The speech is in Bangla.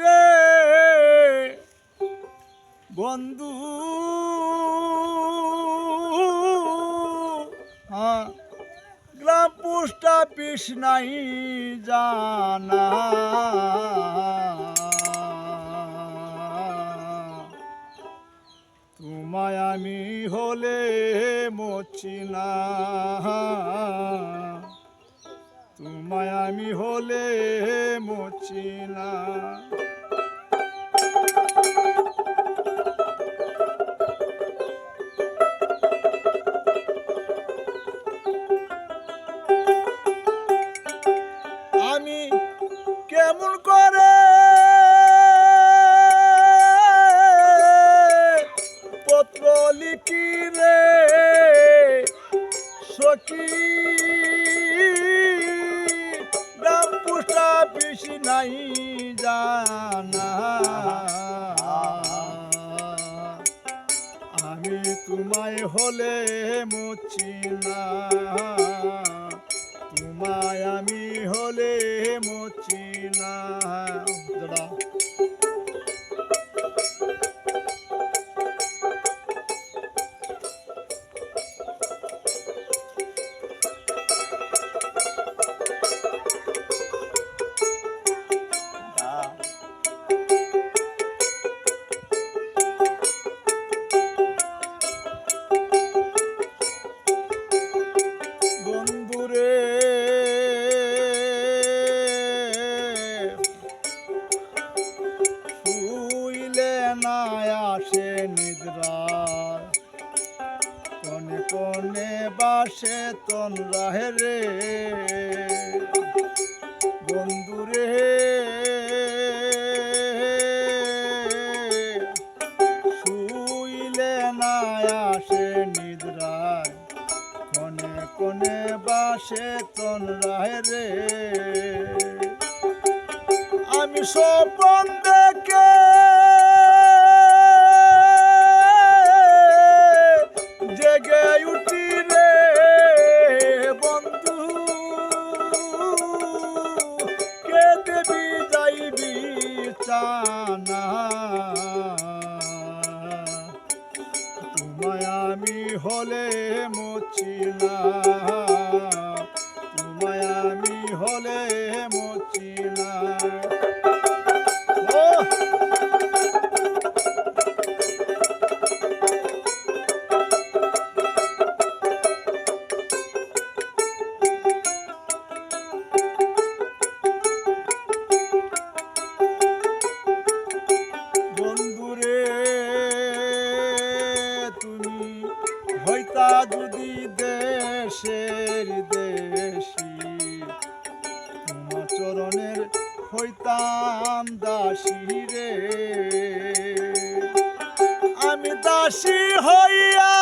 রে। বন্ধু। হ্যাঁ গ্রাম পোস্ট অফিস নাই জানা। তোমায় আমি হলে মচিনা আমি হলে মরছি না আমি কেমন করে পত্র লিখি রে সখী? পুষ্টা নাই জানা। আমি তোমায় হলে মুছি না। তোমায় আমি হলে মুছি না। আসে নিদ্রা কনে কনে বাসে তন রাহে রে। বন্ধুরে শুইলে না আসে নিদ্রায়। কনে কনে বাসে তন রাহে রে আমি স্বপন জেগে উঠি রে বন্ধু। কে দেবী যাইবি চানা? তোমায় আমি হলে মরছি তোমায় আমি হলে যদি দেশের দেশি তোমার চরণের হইতাম দাসী রে। আমি দাসী হইয়া